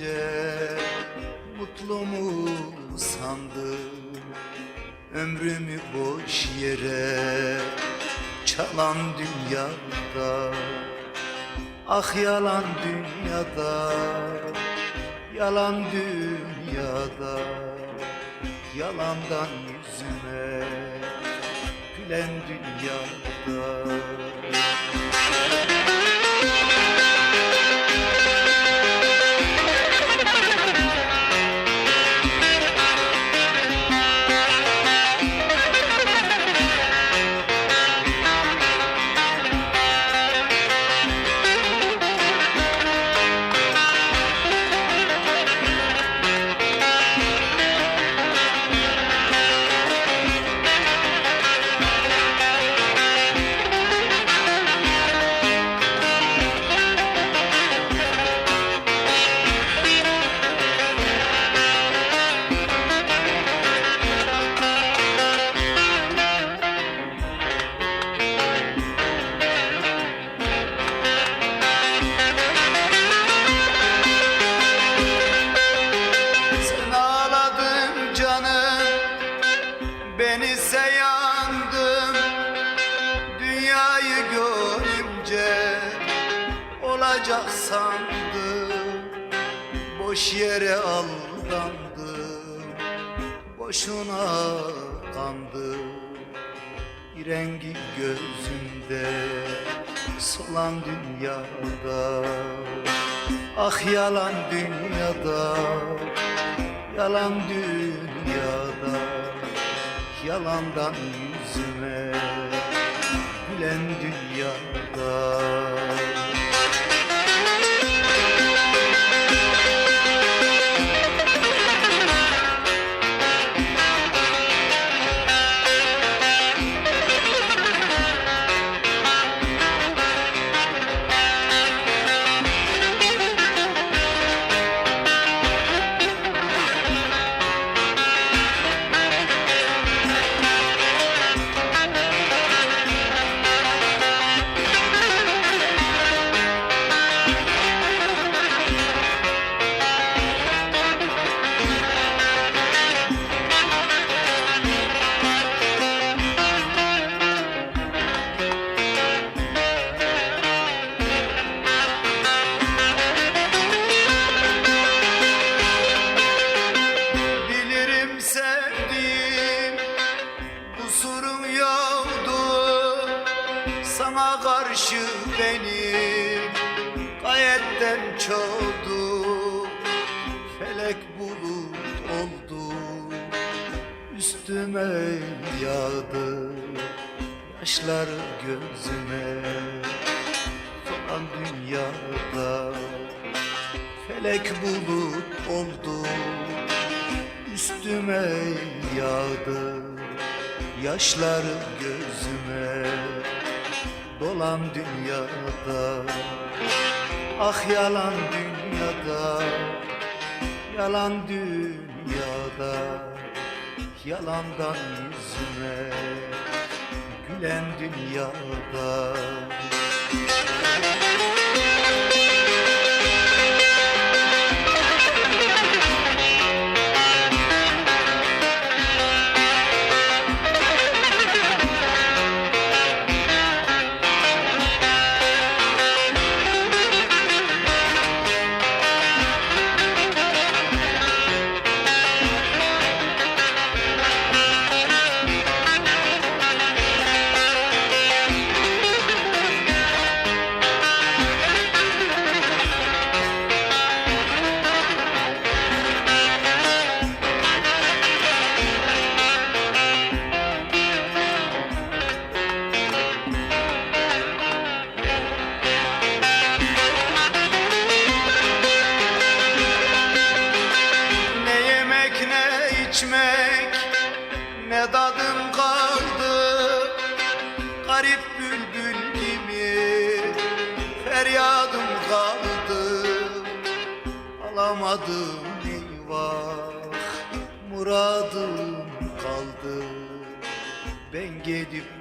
görünce Mutlu mu sandın Ömrümü boş yere Çalan dünyada Ah yalan dünyada Yalan dünyada Yalandan yüzüme Gülen dünyada Boş yere aldandım Boşuna kandım rengi gözümde Solan dünyada Ah yalan dünyada Yalan dünyada Yalandan yüzüme Gülen dünyada Sana karşı benim gayetten çoğdu Felek bulut oldu üstüme yağdı Yaşlar gözüme. Falan dünyada Felek bulut oldu üstüme yağdı Yaşlar gözüme dolan dünyada. Ah yalan dünyada Yalan dünyada. Yalandan yüzüme Gülen dünyada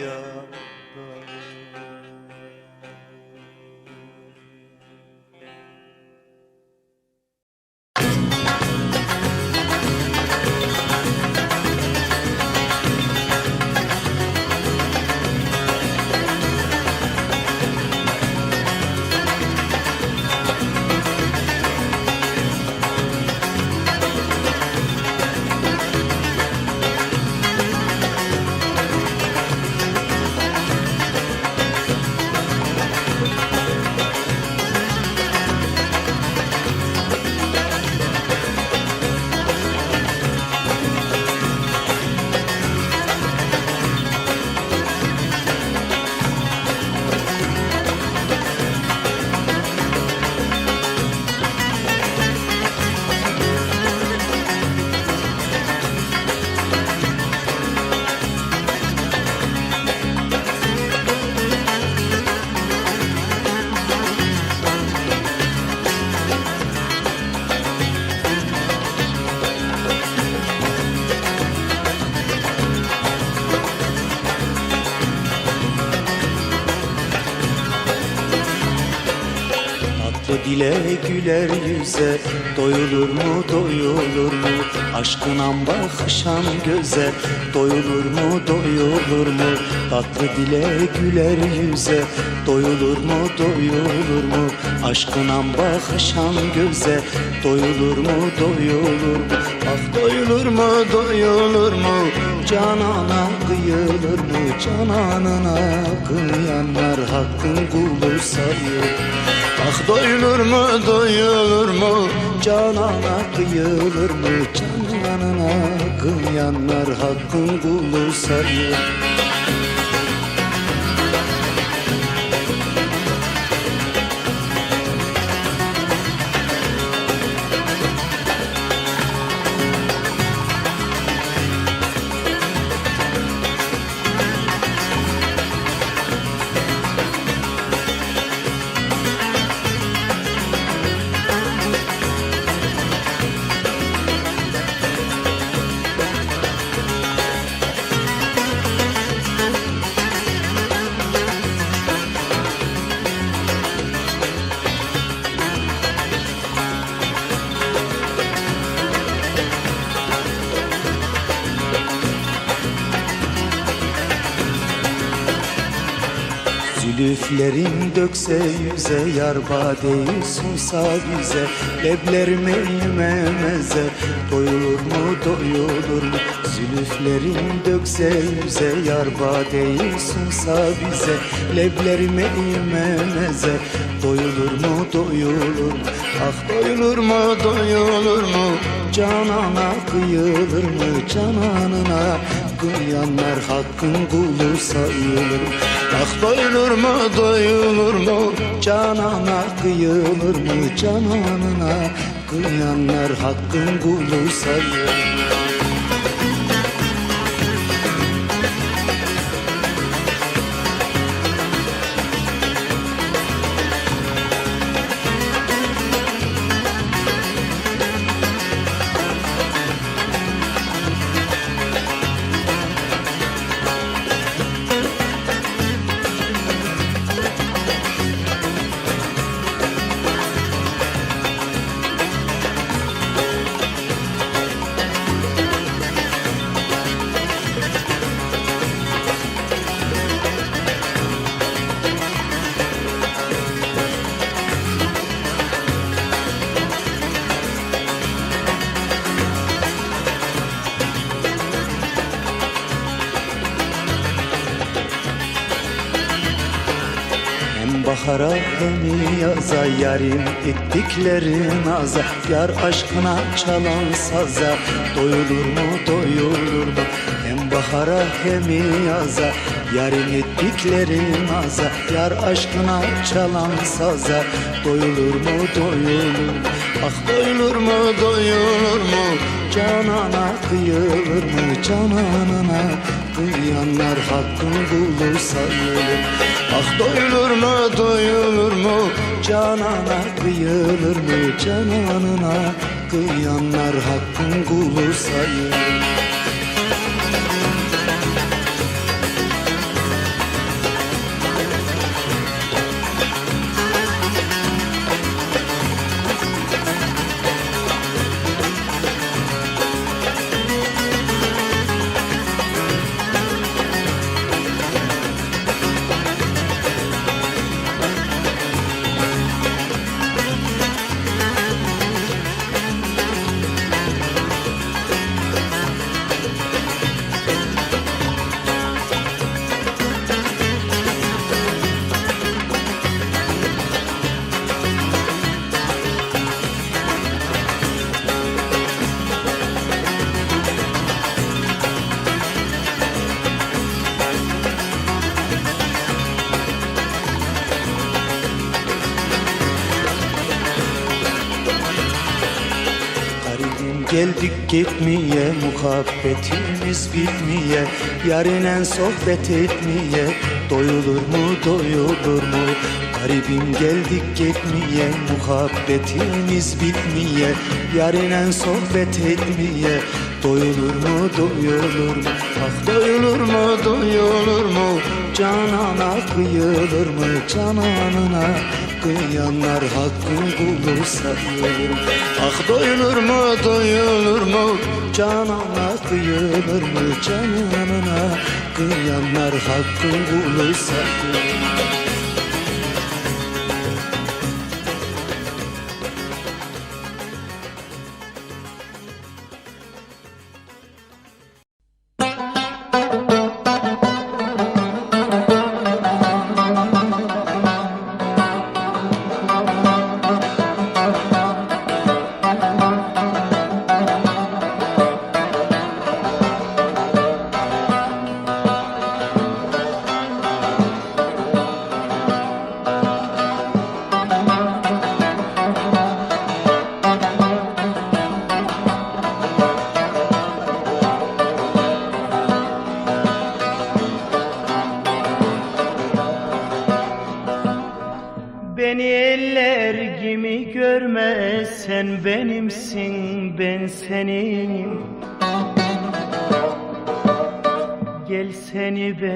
Tatlı dile güler yüze Doyulur mu doyulur mu? Aşkına bakışan göze Doyulur mu doyulur mu? Tatlı dile güler yüze Doyulur mu doyulur mu? Aşkına bakışan göze Doyulur mu doyulur mu? Ah doyulur mu doyulur mu Canana kıyılır mı? Cananına kıyanlar Hakkın kulu sayır Ah doyulur mu doyulur mu? Canana kıyılır mı? Cananına kıyanlar Hakkın kulu sayır Zülüflerin dökse yüze Yar badeyi sunsa bize Leblerime yememeze Doyulur mu doyulur mu? Zülüflerin dökse yüze Yar badeyi sunsa bize Leblerime yememeze Doyulur mu doyulur mu? Ah doyulur mu doyulur mu? Canana kıyılır mı Cananına kıyanlar hakkın kulu sayılır. Ah doyulur mu doyulur mu? Canana kıyılır mı? Cananına kıyanlar hakkın kulu sayılır hem yaza Yarim ettiklerin aza. Yar aşkına çalan saza Doyulur mu doyulur mu? Hem bahara hem yaza Yarın ettiklerin aza. Yar aşkına çalan saza Doyulur mu doyulur Ah doyulur mu doyulur mu? Canana kıyılır mı cananına Kıyanlar hakkın kulu sayılır. Ah doyulur mu doyulur mu? Canana kıyılır mı? Cananına Kıyanlar hakkın kulu sayılır Geldik gitmeye Muhabbetimiz bitmeye Yarinen sohbet etmeye Doyulur mu doyulur mu? Garibim geldik gitmeye Muhabbetimiz bitmeye Yarinen sohbet etmeye Doyulur mu doyulur mu? Ah doyulur mu doyulur mu? Canana kıyılır mı cananına Kıyanlar hakkın kulu sayılır Ah doyulur mu doyulur mu? Canana kıyılır mı? Cananına Kıyanlar hakkın kulu sayılır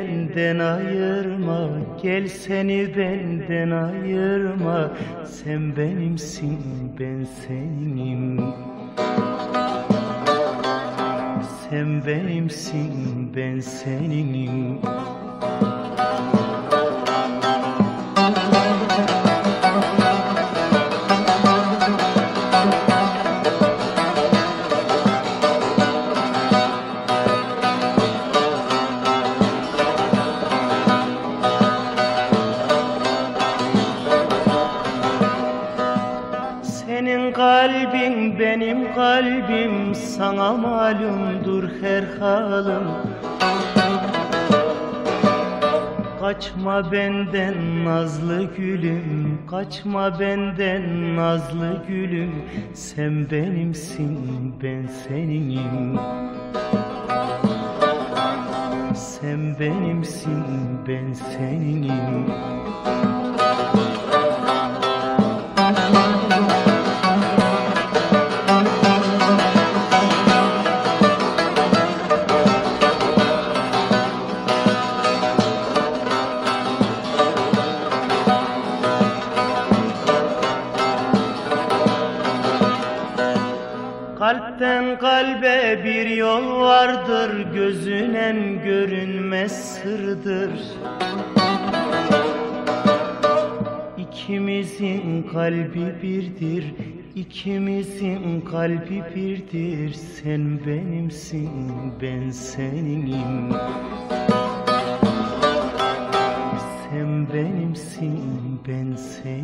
benden ayırma. Gel seni benden ayırma. Sen benimsin ben senin Sen benimsin ben seninim sana malumdur her halim Kaçma benden nazlı gülüm Kaçma benden nazlı gülüm. Sen benimsin ben seninim. Sen benimsin ben seninim İkimizin kalbi birdir İkimizin kalbi birdir. Sen benimsin ben seninim. Sen benimsin ben seninim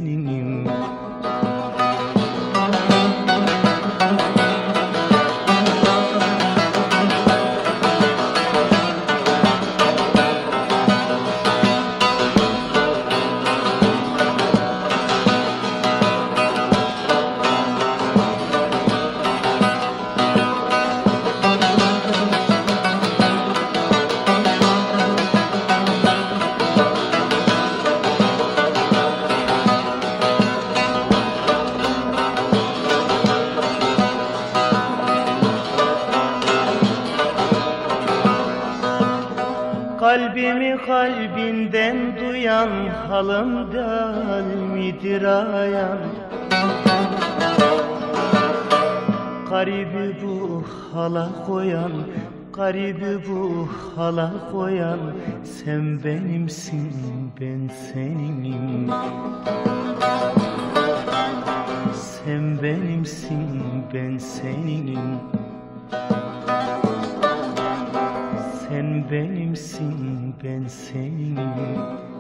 duyan halımdan midir ayan Garibi bu hala koyan Garibi bu hala koyan. Sen benimsin ben seninim Sen benimsin ben seninim Sen benimsin ben seninim